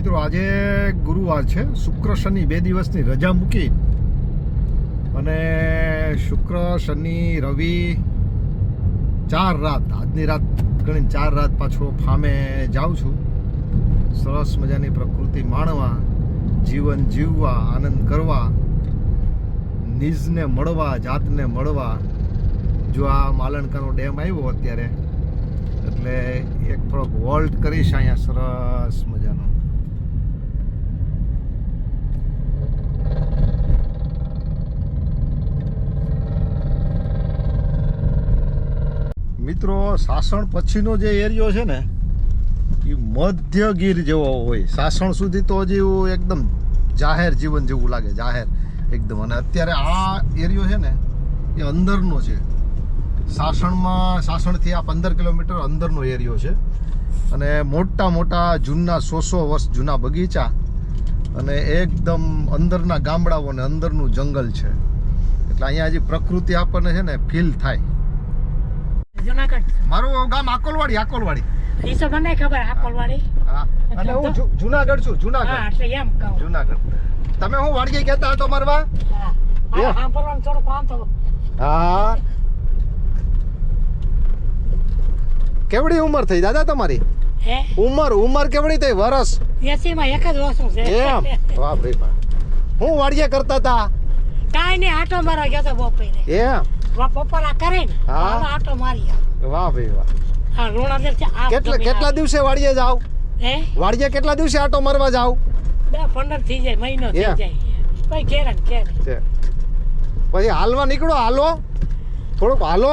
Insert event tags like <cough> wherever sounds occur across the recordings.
મિત્રો, આજે ગુરુવાર છે. શુક્ર શનિ, બે દિવસની રજા મૂકી અને શુક્ર શનિ, રવિ ચાર રાત, આજની રાત ગણીને ચાર રાત પાછો ફામે જાઉં છું. સરસ મજાની પ્રકૃતિ માણવા, જીવન જીવવા, આનંદ કરવા નિજને મળવા, જાતને મળવા. જો આ માલણકાનો ડેમ આવ્યો અત્યારે, એટલે એક થોડોક વોલ્ટ કરીશ અહીંયા સરસ મજાનો. મિત્રો, સાસણ પછીનો જે એરિયો છે ને, એ મધ્ય ગીર જેવો હોય. સાસણ સુધી તો હજી એકદમ જાહેર જીવન જેવું લાગે, જાહેર એકદમ. અને અત્યારે આ એરિયો છે ને, એ અંદરનો છે. સાસણમાં, સાસણથી આ પંદર કિલોમીટર અંદરનો એરિયો છે. અને મોટા મોટા જૂના સો સો વર્ષ જૂના બગીચા અને એકદમ અંદરના ગામડાઓ અને અંદરનું જંગલ છે. એટલે અહીંયા હજી પ્રકૃતિ આપણને છે ને ફીલ થાય. જુનાગઢ મારું ગામ આકોલવાડી આકોલવાડી. એ તો મને ખબર આકોલવાડી. હા. એટલે હું જુનાગઢ છું હા એટલે એમ કહું. જુનાગઢ. તમે હું વાડગી કહેતા હતો મારવા હા. હા સાંભળવાનું થોડુંક આમ તો. હા. કેવડી ઉંમર થઈ દાદા તમારી? હે? ઉંમર ઉંમર કેવડી થઈ વરસ? એસી માં એક જ વર્ષ છે. એમ. વાહ ભાઈ હું વાડિયા કરતા હતા કાંઈ નહીં આટો મારા ગયો તો બપોરે એમ. બપોરા કરે ને હા. આટો મારી વાહ ભાઈ વાહ. હા લુણાદેર છે આ કેટલા કેટલા દિવસે વાડીએ જાવ હે? વાડીએ કેટલા દિવસે આટો મારવા જાવ બે પંદર થઈ જાય મહિનો થઈ જાય. પછી ઘેરે ને પછી હાલવા નીકળો હાલો. થોડુંક હાલો.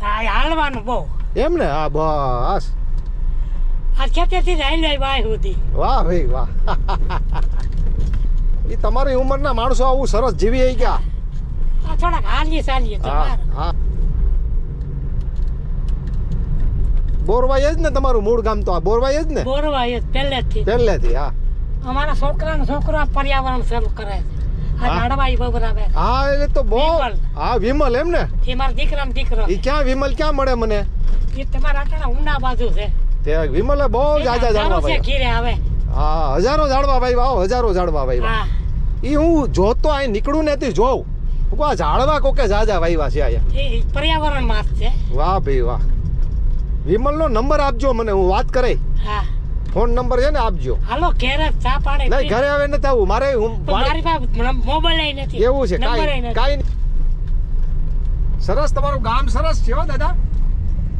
હા હાલવાનું બહુ. એમ ને? હા બસ. આ ખેતરથી હાલી જાય ભાઈ સુધી. વાહ ભાઈ વાહ. <laughs> એ તમારી ઉંમરના માણસો આવું સરસ જીવી આવી ગયા. થોડાક હાલીએ ચાલીએ બોરવાઈ જ ને તમારું મૂળ ગામ તો આ બોરવાય જ ને? બોરવાય જ પહેલેથી. પહેલેથી હા. અમારા છોકરાનો છોકરો પર્યાવરણ સેવ કરે છે. આ હા. ઝાડવા ઈ બબરાવે હા એટલે તો બહુ હા વિમલ એમ ને? એ મારા દીકરાનો દીકરો એ ક્યાં વિમલ ક્યાં મળે મને? એ તમારા આટલા બાજુ છે. તે વિમલે બહુ જાજા જાણવા છે ભાઈ ઘીરે આવે. હા હજારો જાણવા ભાઈ વાહ હજારો જાણવા ભાઈ એ હું જોતો અહીં નીકળું ને તે જોઉં. આ ઝાડવા કોકે જાજા વાયવા છે આયા પર્યાવરણમાં છે. વાહ ભાઈ વાહ. વિમલનો નંબર આપજો મને હું વાત કરે. હા. ફોન નંબર છે ને આપજો. હાલો ઘેરે ચા પાડે નહીં ઘરે આવે નથી આવું. મારે હું મારી પાસે મોબાઈલ નથી. એવું છે કાઈ કાઈ. સરસ તમારું ગામ સરસ છે હો દાદા.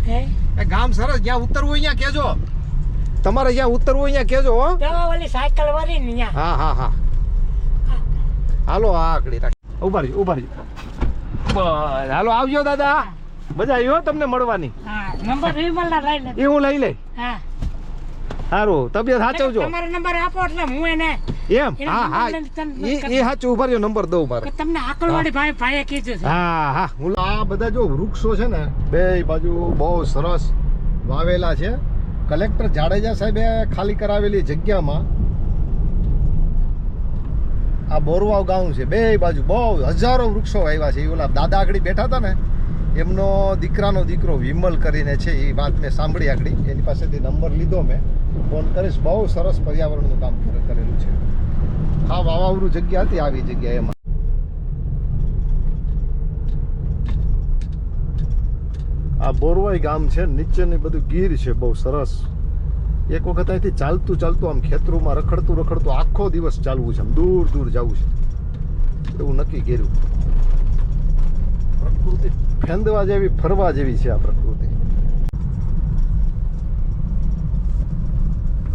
હે? એ ગામ સરસ જ્યાં ઉતરવું હોય ત્યાં કહેજો. તમારે જ્યાં ઉતરવું હોય ત્યાં કહેજો હો. ઓલી સાયકલ વાળી ને હા હા હા. હાલો આ આકડી રાખ ઊભા રહીજો ઊભા રહીજો બસ હાલો આવજો દાદા. મજા આવી હો તમને મળવાની. નંબર વિમલ ના લઈ લે એ હું લઈ લઈ સારું તબિયત સાચવજો તમારો નંબર આપો એટલે હું એને એમ? હા હા. એ સાચું ઊભા રહ્યો નંબર દઉં મારે. તમને આકલવાડી ભાઈ ભાઈએ કીધું હા હા હું આ બધા જો વૃક્ષો છે ને બે બાજુ બહુ સરસ વાવેલા છે. કલેક્ટર જાડેજા સાહેબે ખાલી કરાવેલી જગ્યામાં આ બોરવાવ ગામ છે, બે બાજુ બહુ હજારો વૃક્ષો આવ્યા છે. એ ઓલા દાદા આગળ બેઠા હતા ને, એમનો દીકરાનો દીકરો વિમલ કરીને છે એ વાત મેં સાંભળી આગળ. એની પાસેથી નંબર લીધો મેં. ફોન કરીશ, બહુ સરસ પર્યાવરણનું કામ કરે- કરેલું છે. હા, વાવાવરું જગ્યા હતી આવી જગ્યા એમાં. આ બોરવાઈ ગામ છે, નીચેની બધું ગીર છે, બહુ સરસ. એક વખત અહીંથી ચાલતું ચાલતું આમ ખેતરોમાં રખડતું રખડતું આખો દિવસ ચાલવું છે. દૂર દૂર જવું છે. એવું નક્કી કર્યું. પ્રકૃતિ ફેંદવા જેવી, ફરવા જેવી છે આ પ્રકૃતિ.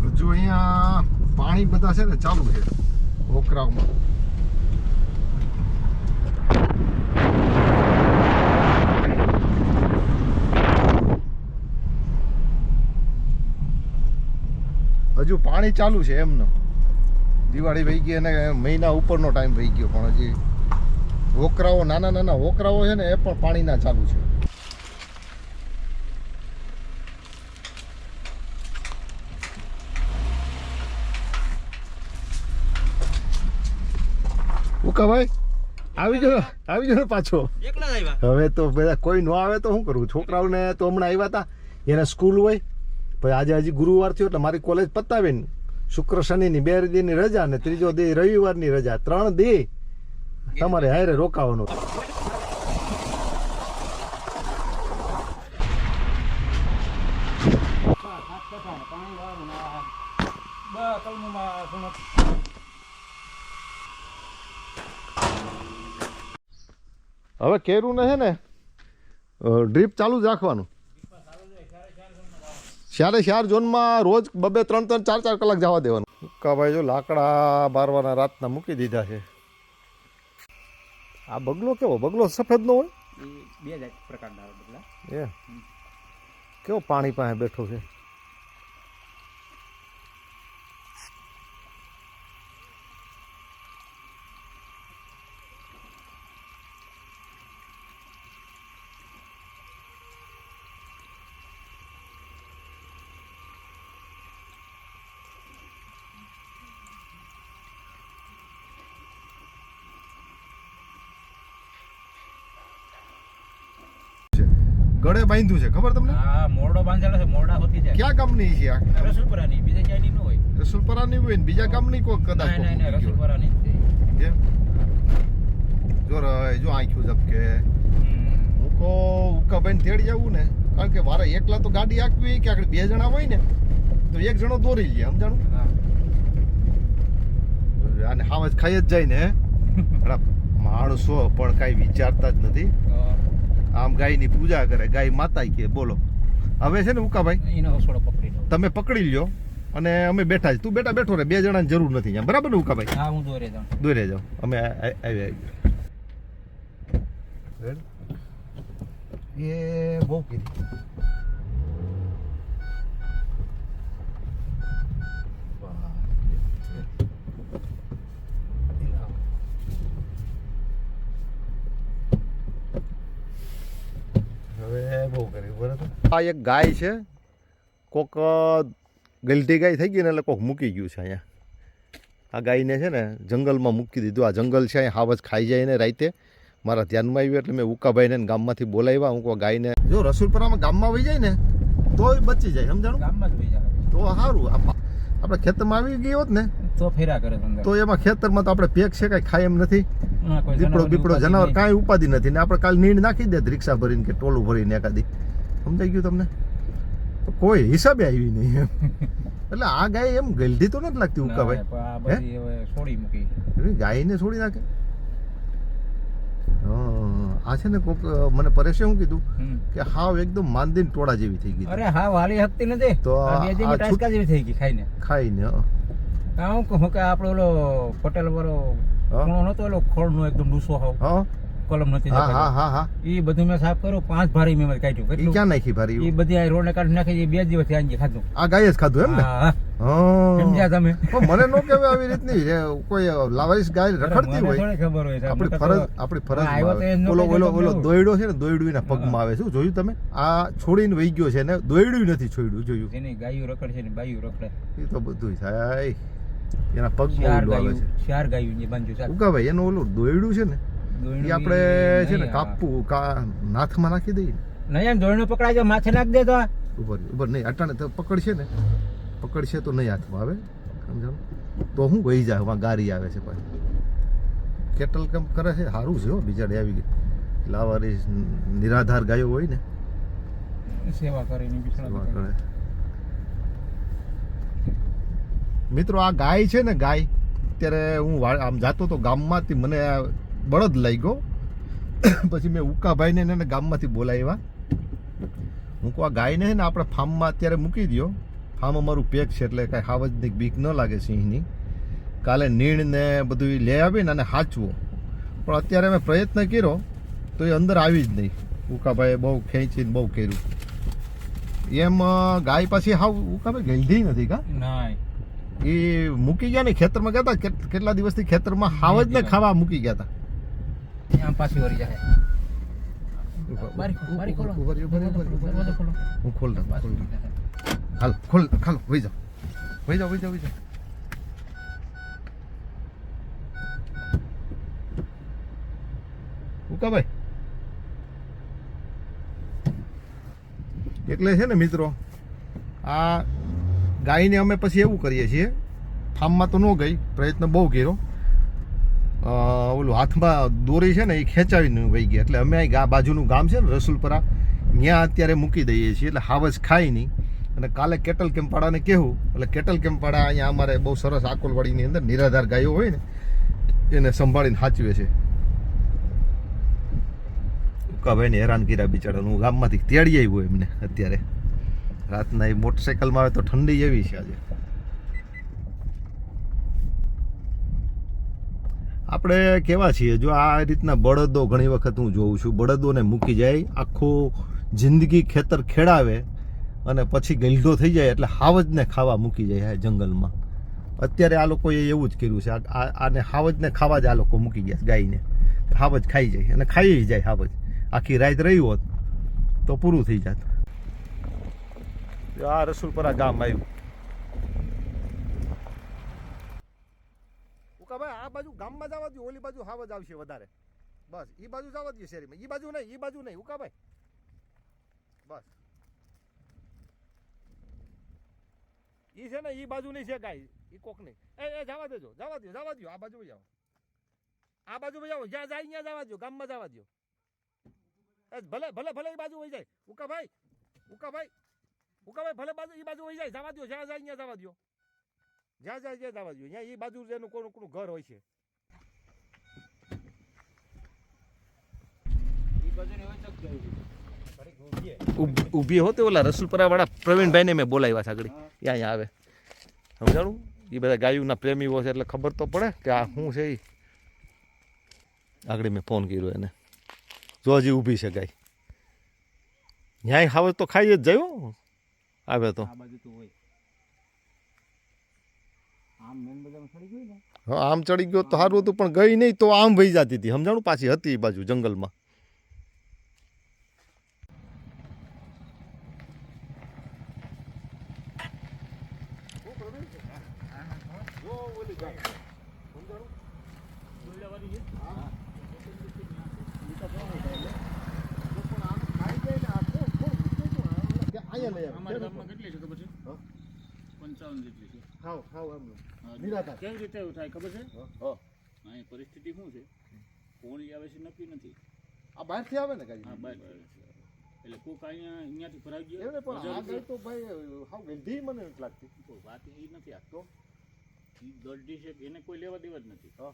હજુ અહીંયા પાણી બધા છે ને ચાલુ છે. વોકરાવમાં હજુ પાણી ચાલુ છે એમનું. દિવાળી વહી ગઈ અને મહિના ઉપરનો ટાઈમ વહી ગયો પણ હજી વોકરાઓ નાના નાના વોકરાઓ છે ને એ પણ પાણીના ચાલુ છે. ઉકાભાઈ આવી જાઓ આવી જાઓ પાછો. હવે તો બધા કોઈ ન આવે તો શું કરવું છોકરાઓને તો હમણાં આવ્યા હતા એને સ્કૂલ હોય પછી આજે હજી ગુરુવાર થયો એટલે મારી કોલેજ પતાવીને શુક્ર શનિની બે દીની રજા ને ત્રીજો દે રવિવારની રજા. ત્રણ દે તમારે હારે રોકાવાનું. હવે કેરું ને છે ને ડ્રીપ ચાલુ જ રાખવાનું. ચારે ચાર ઝોનમાં રોજ બબે ત્રણ ત્રણ ચાર ચાર કલાક જવા દેવાનું. ભાઈ જો લાકડા બારવાના રાતના મૂકી દીધા છે. આ બગલો કેવો? બગલો સફેદ નો હોય બે પ્રકારના બગલા. એ. કેવો પાણી પાસે બેઠો છે? ગળે બાંધ્યું છે ખબર તમને? હા મોરડો બાંધેલો છે મોરડા હોતી જાય. ક્યાં કંપની છે આ? રસુલપરાની બીજા ક્યાંની ન હોય. રસુલપરાની હોય ને બીજા કંપની કોઈ કદાચ નહીં ના ના કોક મૂકી ગયું. રસુલપરાની છે. જો રે જો આંખ્યું ઝપકે હમ. હું કો ઉકાભાઈને તેડી જવું ને કારણ કે મારે એકલા તો ગાડી આંકવી કે આગળ બે જણા હોય ને તો એક જણો દોરી લે સમજાણું? અને હાવજ ખાઈ જ જાય ને <laughs> માણસો પણ કાંઈ વિચારતા જ નથી. આમ ગાયની પૂજા કરે ગાય માતા કે બોલો. હવે છે ને ઉકાભાઈ એનો પકડી લો તમે પકડી લ્યો અને અમે બેઠા જ. તું બેટા બેઠો રે બે જણાની જરૂર નથી એમ. બરાબર ને ઉકાભાઈ? હા હું દોરે જાઉં. દોરે જાઉં અમે આવી આવી એ બહુ કીધી હવે બહુ કરી બરાબર આ એક ગાય છે. કોક ગલટી ગાય થઈ ગઈ ને એટલે કોક મૂકી ગયું છે અહીંયા. આ ગાયને છે ને જંગલમાં મૂકી દીધું. આ જંગલ છે અહીંયા હાવજ ખાઈ જાય ને રાતે. મારા ધ્યાનમાં આવ્યું એટલે મેં ઉકાભાઈને ગામમાંથી બોલાવ્યા. હું કહું ગાયને જો રસુલપરામાં ગામમાં વહી જાય ને તોય બચી જાય. સમજાણું? ગામમાં જ જાય. તો સારું આપણે ખેતરમાં આવી ગઈ હોત ને તો ફેરા કરે તો એમાં ખેતરમાં તો આપણે પેક છે કાંઈ ખાય એમ નથી. દીપડો બીપડો જનાવર કાંઈ ઉપાધિ નથી. ને આપણે કાલ નીણ નાખી દે રિક્ષા ભરીને કે ટોલું ભરીને એકાદી. સમજાઈ ગયું તમને? તો કોઈ હિસાબે આવી નહીં એમ. <laughs> એટલે આ ગાય એમ ગલધી તો નથી લાગતી ઉકા ઉકાભાઈ છોડી મૂકી. ગાયને છોડી નાખે? આ છે ને કોક મને પરેશે શું કીધું? કે હાવ એકદમ માંદીન ટોળા જેવી થઈ ગઈ અરે હા વાલી હકતી નથી. તો ટાસકા જેવી થઈ ગઈ ખાઈને. ખાઈને હં. કહું કે આપણો ઓલો પટેલ વાળો નતો ઓલો ખોળનો એકદમ ડૂસો હાવ. હં? કોલમ નથી હા હા હા એ બધું મેં સાફ કર્યું પાંચ ભારી મેં કાઢ્યું. કેટલું? ક્યાં નાખી ભારી એ બધી આ રોડ ને કાઢી નાખી બે દિવસ આંજી ખાધું. આ ગાય જ ખાધું એમ ને. સમજ્યા તમે. મને નો કહેવાય આવી રીતની કોઈ લાવારીસ ગાય રખડતી હોય. ખબર હોય આપણી ફરજ આપણી ફરજ ઓલો ઓલો ઓલો. દોયડો છે ને દોયડું એના પગમાં આવે શું જોયું તમે? આ છોડીને વહી ગયો છે ને દોયડું નથી છોડ્યું જોયું. એની ગાયું રખડે છે ને બાયું રખડે. એ તો બધું થાય. એના પગમાં ઓલું આવે ગાયું છે. ચાર ગાયું ને બાંધ્યું ઉગા ભાઈ એનું ઓલું દોયડું છે ને એ આપણે છે ને કાપવું કા નાથમાં નાખી દઈએ. નહીં એમ દોયણું પકડાય છે માથે નાખ દે તો. ઉપર ઉપર નહીં અટાણે તો પકડશે ને. પકડશે તો નહીં હાથમાં આવે. સમજાવ તો હું વહી જાય એમાં ગારી આવે છે પાછી. કેટલ કેમ કરે છે? સારું છે હો બિચારી આવી લાવારી નિરાધાર ગાયો હોય ને. સેવા કરીને સેવા કરે. મિત્રો આ ગાય છે ને ગાય ત્યારે હું આમ જાતો તો ગામમાંથી મને બળદ લાગ્યો. પછી મેં ઉકાભાઈને એને ગામમાંથી બોલાવ્યા. હું કહું આ ગાયને છે ને આપણે ફાર્મમાં અત્યારે મૂકી દો ફાર્મ અમારું પેક છે એટલે કાંઈ હાવજની બીક ન લાગે સિંહની. કાલે નીણ ને બધું લઈ આવીને અને હાચવો. પણ અત્યારે મેં પ્રયત્ન કર્યો તો એ અંદર આવી જ નહીં. ઉકાભાઈએ બહુ ખેંચીને બહુ કર્યું. એમ ગાય પાછી હાવ ઉકાભાઈ ગેલધી નથી કા? એ મૂકી ગયા ને ખેતરમાં ગયા હતા કેટ- કેટલા દિવસથી ખેતરમાં હાવ જ ને ખાવા મૂકી ગયા હતા આમ પાછી વળી જાય. હું ખોલ દઉં, ખોલ દઉં. હાલ ખોલ ખાલો વહી જાઓ. વહી જાઓ વહી જાઓ વહી જાઓ. ઉકાભાઈ. એટલે છે ને મિત્રો આ ગાયને અમે પછી એવું કરીએ છીએ ફાર્મમાં તો ન ગઈ પ્રયત્ન બહુ કર્યો. ઓલું હાથમાં દોરી છે ને, એ ખેંચાવીને વહી ગયા. એટલે અમે આ બાજુનું ગામ છે ને, રસુલપરા ત્યાં અત્યારે મૂકી દઈએ છીએ. એટલે હાવજ ખાય નહીં. અને કાલે કેટલ કેમ્પાડાને કહેવું. એટલે કેટલ કેમ્પાડા અહીંયા અમારે બહુ સરસ આકોલવાડીની અંદર નિરાધાર ગાયો હોય ને, એને સંભાળીને સાચવે છે. ઉકાભાઈને હેરાન કર્યા બિચારા હું ગામમાંથી તેડી આવ્યું એમને અત્યારે. રાતના એ મોટરસાઇકલમાં આવે તો ઠંડી એવી છે આજે. આપણે કેવા છીએ? જો આ રીતના બળદો ઘણી વખત હું જોઉં છું, બળદોને મૂકી જાય, આખો જિંદગી ખેતર ખેડાવે અને પછી ગલઢો થઈ જાય એટલે હાવજને ખાવા મૂકી જાય જંગલમાં. અત્યારે આ લોકોએ એવું જ કર્યું છે આને હાવજને ખાવા જ આ લોકો મૂકી ગયા ગાયને. હાવજ ખાઈ જાય, અને ખાઈ જાય હાવજ. આખી રાત રહી હોત તો પૂરું થઈ જાત. આ રસુલપરા ગામ આવ્યું. ઉકાભાઈ આ બાજુ ગામમાં જવા દો ઓલી બાજુ હાવજ આવશે વધારે. બસ એ બાજુ જવા દો શેરીમાં. એ બાજુ નહીં એ બાજુ નહીં, ઉકાભાઈ. બસ. એ છે ને એ બાજુ નહીં છે ગાય. એ કોક નહીં. એ એ, જવા દેજો, જવા દો જવા દો આ બાજુ જાઓ આ બાજુ જાઓ જ્યાં જાય ત્યાં જવા દો ગામમાં જવા દો ભલે ભલે ભલે એ બાજુ વહી જાય. ઉકા ભાઈ ઉકાભાઈ ઉકા ભાઈ ભલે બાજુ એ બાજુ વહી જાય. જવા દો જ્યાં જાય ત્યાં જવા દો જ્યાં જ્યાં જ્યાં જવા જોઈએ. ત્યાં એ બાજુ એનું કોનું કોનું ઘર હોય છે. ઊભી હોતે ઓલા રસુલપરા વાળા પ્રવીણભાઈને મેં બોલાવ્યા આગળ. ત્યાં આવે. સમજાણું? એ બધા ગાયુના પ્રેમીઓ છે એટલે ખબર તો પડે કે આ શું છે એ આગળ મેં ફોન કર્યો એને. જો હજી ઊભી છે ગાય. ન્યાય હાવે તો ખાઈ જ જાય. આવે તો. તો હોય. આમ ચડી ગયો તો સારું હતું, પણ ગઈ નહીં તો આમ વહી જતી હતી. સમજાણું? પાછી હતી એ બાજુ, જંગલમાં અમારા ગામમાં કેટલી છે ખબર છે હા. પંચાવન જેટલી છે. નિરાધાર. કેવી રીતે એવું થાય ખબર છે? હા. અહીં પરિસ્થિતિ શું છે? કોણ લઈ આવે છે નક્કી નથી. આ બહારથી આવે ને ગાય હા બહાર એટલે કોક અહીંયા અહીંયાથી ભરાઈ ગયો એટલે પણ આ હજાર તો ભાઈ હાવ ગંધી મને નથી લાગતી. કોઈ વાત એ નથી આ તો ઈ દર્દી છે એને કોઈ લેવા દેવા જ નથી. હા.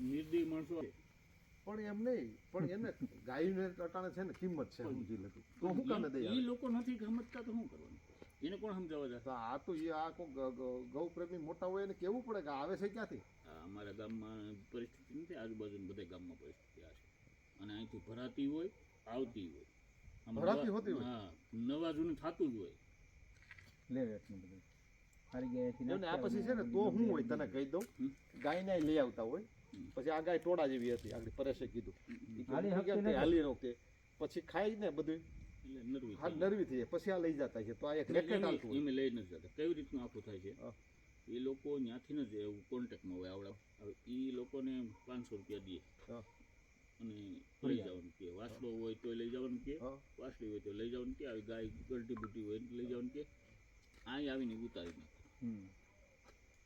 નિર્દયી માણસો પણ એમ નહીં પણ એને ગાયને અટાણે છે ને કિંમત છે સમજી લખું તો. હું કામે દે એ લોકો નથી ગમતતા તો શું કરવાનું? એને કોણ સમજાવવા છે? આ તો એ આ કોઈ ગ- ગ- ગૌ પ્રેમી મોટા હોય એને કેવું પડે કે આવે છે ક્યાંથી? અમારા ગામમાં પરિસ્થિતિ નથી. આજુબાજુ બધા ગામમાં પરિસ્થિતિ આ છે. અને અહીંથી ભરાતી હોય આવતી હોય. ભરાતી નવા- હોતી હોય? હા નવા જૂનું થતું જ હોય. લે વેચનું બધું. હારી ગયા આ પછી છે ને તો હું હોય તને કહી દઉં. ગાયને લઈ આવતા હોય. પછી આ ગાય ટોળા જેવી હતી આગળ પરેશે કીધું. હાલી. હાલી ન પછી ખાઈ ને બધું. એટલે નરવી થઈ જાય. પછી આ લઈ જતા છે. તો આ એક રેકેટ એમે- હાલતું લઈ નથી જતા. કેવી રીતનું આખું થાય છે? હા. એ લોકો ત્યાંથી જ એવું કોન્ટેક્ટમાં હોય આવડા. હવે એ લોકોને પાંચસો રૂપિયા દે. હા. અને લઈ જવાનું કે. વાસડો હોય તો લઈ જવાનું કે. વાસડી હોય તો લઈ જવાનું કે. આવી ગાય ગલટી બુટી હોય લઈ જવાનું કે. અહીં આવીને ઉતારી નાખે.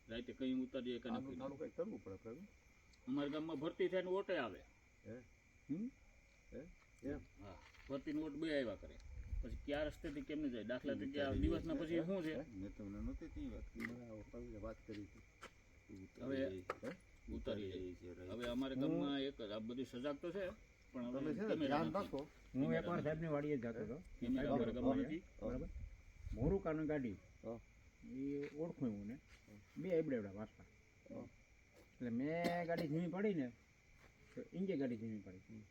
રાતે કઈ ઉતારીએ કે કંઈક કરવું પડે અમારા ગામમાં ભરતી થાય ને ઓટે આવે. હમ? એમ? હા. ભરતી નોટ બે આવ્યા કરે. પછી ક્યાં રસ્તેથી કેમ જાય? દાખલા તરીકે આ દિવસના પછી શું છે? મેં તમને નહોતી તી વાત વાત કરી હવે? ઉતારી જાય. હવે અમારે ગામમાં એક જ આ બધી સજાગ તો છે પણ તમે છે હવે ને કેમેરા ધ્યાન રાખો. હું એકવાર સાહેબની વાડીએ જતો હતો. અમારા ગામમાં નથી? બરાબર. મોરું કાનું ગાડી. એ ઓળખું હું ને બે એબડેવડા વાસતા. એટલે મેં ગાડી ધીમી પડી ને તો ઇંજે ગાડી ધીમી પડી.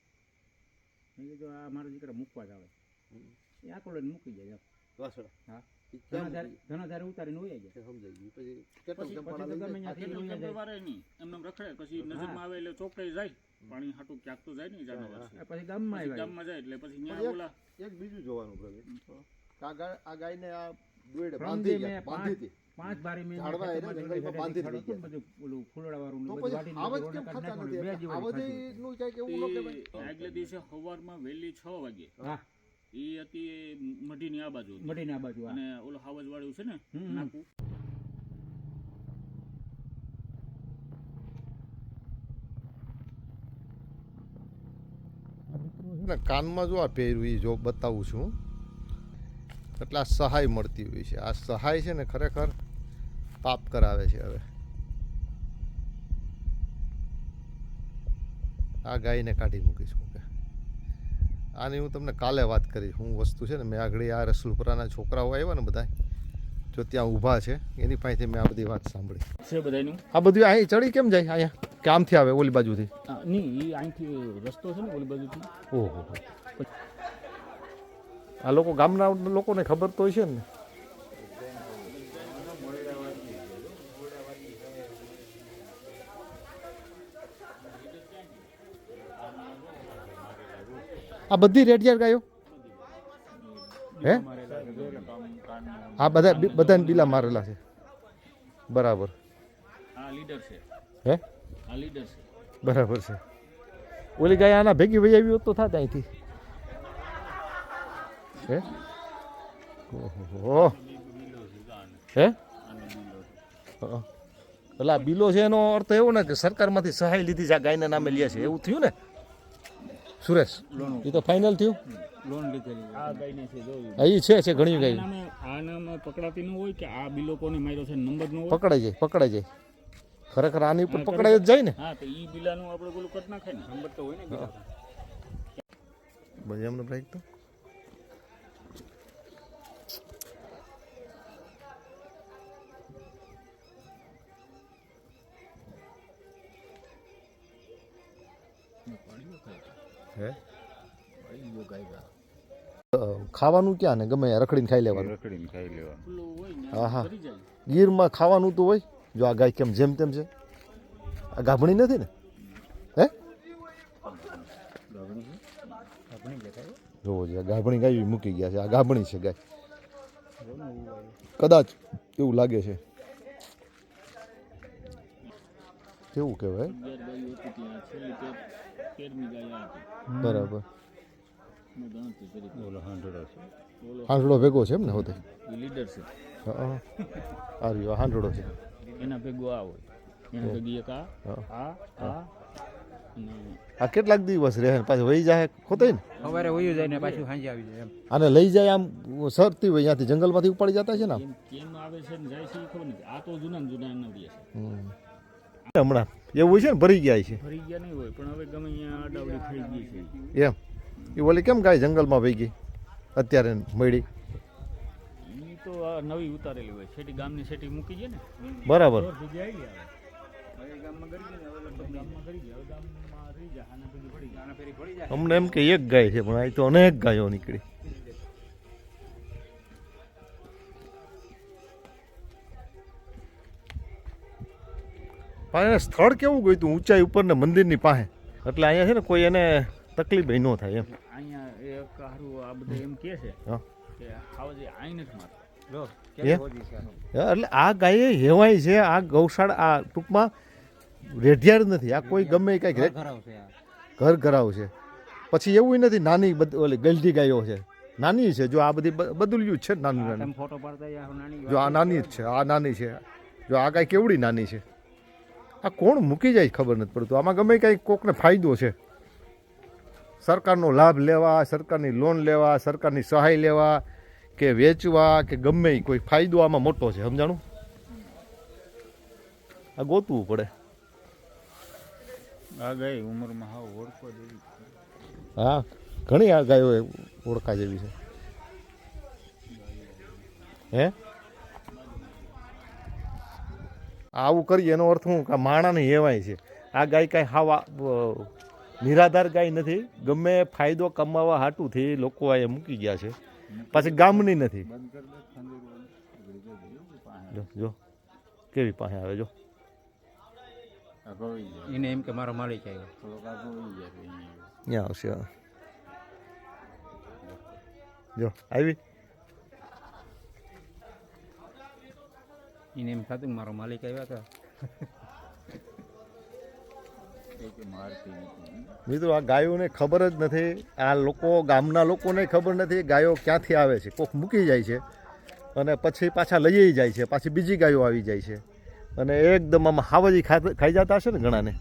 મેં કીધું આ મારો દીકરા મૂકવા જ આવે. એ લઈને મૂકી જાય એમ. હા. ધનાધાર ઉતારીને ઉઈ જાય સમજાઈ ગયું. પછી કેટલો રખડે. પછી નજરમાં આવે એટલે ચોકડે જાય. પાણી હાટું ક્યાંક તો જાય ને જાનવર પછી ગામમાં ગામમાં જાય એટલે પછી એક- ઓલા. એક બીજું જોવાનું પ્રવીણ. આ ગાય આ ગાયને આ દોડ બાંધી આ બાજુ અને ઓલું હાવજ વાળું છે ને નાકું. કાનમાં જો આ પહેર્યું એ જો બતાવું છું. એટલે આ સહાય મળતી હોય છે. આ સહાય છે ને ખરેખર પાપ કરાવે છે હવે. આ ગાયને કાઢી મૂકીશ હું કે. આની હું તમને કાલે વાત કરીશ. હું વસ્તુ છે ને મેં આગળ આ રસુલપુરાના છોકરાઓ આવ્યા ને બધા જો ત્યાં ઊભા છે એની પાસેથી મેં આ બધી વાત સાંભળી. છે બધાનું આ બધું અહીં ચડી કેમ જાય? અહીંયા? કામથી આવે ઓલી બાજુથી? નહીં એ અહીંથી રસ્તો છે ને ઓલી બાજુથી. ઓહો. આ લોકો ગામના લોકોને ખબર તો હોય છે ને. આ બધી રેડિયાર ગાયો? હે? આ બધા બધાને બીલા મારેલા છે. બરાબર. હે? આ લીડર છે. બરાબર છે. ઓલી ગાય આના ભેગી વહી આવી હોત તો થાત અહીંથી. હે ઓહો. હે? હા. એટલે આ બિલો છે એનો અર્થ એવો ને કે સરકારમાંથી સહાય લીધી છે આ ગાયના નામે લે છે. એવું થયું ને? સુરેશ એ તો ફાઇનલ થયું? લોન લીધેલી આ ગાયને છે હા, છે છે ઘણી ગાય. આ નામ પકડાતી ન હોય કે આ બિલો કોને માર્યો છે નંબર નો હોય? પકડાઈ જાય પકડાઈ જાય. ખરેખર આની ઉપર પકડાઈ જ જાય ને? હા તો ઈ બિલાનું આપણે બોલું કટ નાખે ને. નંબર તો હોય ને બીજા ભાઈ બ્રેક તો? ખાવાનું ક્યાં ને? ગમે રખડીને ખાઈ લેવાનું. રખડીને ખાઈ લેવાનું. પેલું હોય ને હા, હા. ગીરમાં ખાવાનું તો હોય. જો આ ગાય કેમ જેમ તેમ છે. આ ગાભણી નથી ને? હે? જોવો જોઈએ ગાભણી ગાય મૂકી ગયા છે. આ ગાભણી છે ગાય. કદાચ એવું લાગે છે. કેવું કહેવાય? બરાબર મેં ગણતરી કરી હતી. ઓલો હાંડોળો ભેગો છે એમ ને હોતે? લીડર છે. હા આ રહ્યો હાંડળો છે. એના ભેગો આ હોય. એના ભેગી એક આ આ આ આ કેટલાક દિવસ રહે પાછું વહી જાય ખોતે ને? સવારે વહી જાય ને પાછું સાંજે આવી જાય એમ. આને લઈ જાય આમ સરતી હોય ત્યાંથી જંગલમાંથી ઉપાડી જતા છે ને કેમ આવે છે ને જાય છે ખબર નથી. આ તો જૂના જૂના રહે છે. હમણાં એવું છે ને ભરી ગયા છે? ભરી ગયા નહીં હોય પણ હવે ગમે અહીંયા અડાવડી થઈ ગઈ છે. એમ. એ ઓલી કેમ ગાય જંગલમાં વહી ગઈ? અત્યારે મળી. તો આ નવી ઉતારેલી હોય. શેટી ગામની શેટી મૂકી છે ને. બરાબર. અમને એમ કે એક ગાય છે પણ અહીં તો અનેક ગાયો નીકળી. પણ સ્થળ કેવું ગયું તું ઊંચાઈ ઉપર ને મંદિરની પાસે. એટલે અહીંયા છે ને કોઈ એને તકલીફ ન થાય એમ. અહીંયા એક હારું આ બધા એમ કહે છે હા. કે ખાવા આઈ નથી મારતા. લો એ? કેવી હોદી છે આનો. હા, એટલે આ ગાય હેવાય છે આ ગૌશાળા આ ટૂંકમાં રેઢિયાર નથી આ કોઈ ગમે કઈ ઘર ઘરાવ છે પછી એવું નથી નાની બધ- ઓલી ગલઢી ગાયો છે. નાની છે જો આ બધી બદલ્યું જ છે નાની ફોટો નાની જો આ નાની જ છે. આ નાની છે. જો આ કાંઈ કેવડી નાની છે? આ કોણ મૂકી જાય ખબર નથી પડતું. આમાં ગમે કાંઈ કોકને ફાયદો છે. સરકારનો લાભ લેવા સરકારની લોન લેવા સરકારની સહાય લેવા કે વેચવા કે ગમે કોઈ ફાયદો આમાં મોટો છે સમજાણું? આ ગોતવું પડે. આ ગાય ઉંમરમાં જેવી હા ઘણી આ ગાયો ઓળખા જેવી છે. હે? આવું કરીએ એનો અર્થ હું કે માણાને હેવાય છે. આ ગાય કાંઈ હાવા નિરાધાર ગાય નથી. ગમે ફાયદો કમાવા હાટુથી લોકો આ મૂકી ગયા છે. પાછી ગામની નથી. જો જો. કેવી પાસે આવે જો. એને એમ કે મારો માલિક આવ્યો. ત્યાં આવશે. જો આવી. એને એમ થતું મારો માલિક આવ્યા હતા મિત્રો, આ ગાયોને ખબર જ નથી. આ લોકો, ગામના લોકોને ખબર નથી ગાયો ક્યાંથી આવે છે. કોક મૂકી જાય છે અને પછી પાછા લઈ જાય છે. પાછી બીજી ગાયો આવી જાય છે. અને એકદમ આમ હાવજી ખાઈ જતા હશે ને ઘણાને?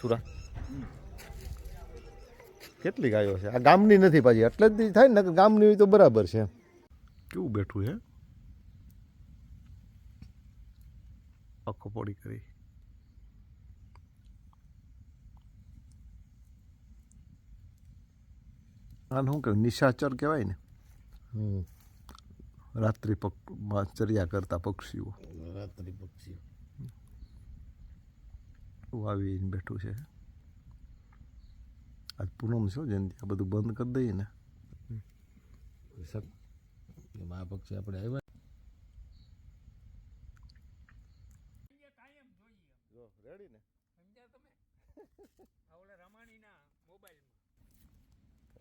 સુરા. કેટલી ગાયો છે? આ ગામની નથી પાછી. એટલે જ થાય ને ગામની હોય તો બરાબર છે. કેવું બેઠું છે આખો કરી. આને શું કહેવાય નિશાચર કહેવાય ને? હમ. રાત્રિ પક ચર્યા કરતા પક્ષીઓ. રાત્રિ પક્ષીઓ. વાવીને આવીને બેઠું છે. આજ પૂનમ છે જયંતિ. આ બધું બંધ કરી દઈએ ને. એમાં આ પક્ષી આપણે આવ્યા? રેડી ને? <laughs> રમાણીના મોબાઈલમાં.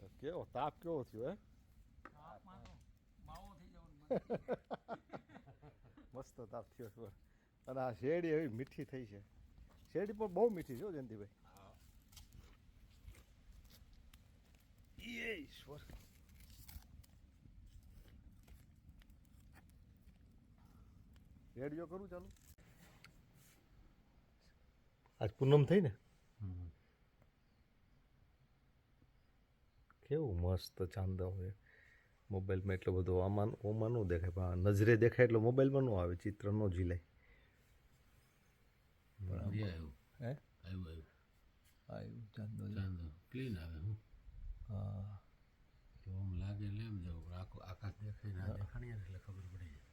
કેવો તાપ કેવો થયો હે? <laughs> મસ્ત તાપ થયો છે અને આ શેરડી એવી મીઠી થઈ છે. શેરડી પણ બહુ મીઠી છે હો જયંતિભાઈ. ઈશ્વર. રેડિયો કરું ચાલુ? આજ પૂનમ થઈ ને? કેવું મસ્ત ચાંદો હોય. મોબાઈલમાં એટલો બધો આમાં ઓમાં ન દેખાય પણ નજરે દેખાય એટલો મોબાઈલમાં ન આવે ચિત્ર ન ઝીલાય આવ્યું. ચાંદો ચાંદો. ક્લીન આવે હું. હા. લાગે એટલે એમ જવું આખું આકાશ દેખાય ના દેખાણીએ એટલે ખબર પડી જાય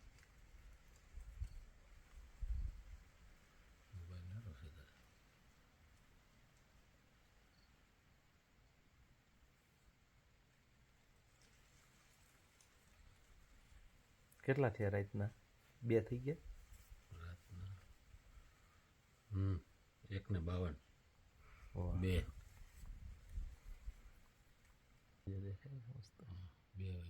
મોબાઈલ નાનો છે તારે કેટલા થયા રાતના? બે થઈ ગયા? રાતના હમ એક ને બાવન. બે. બે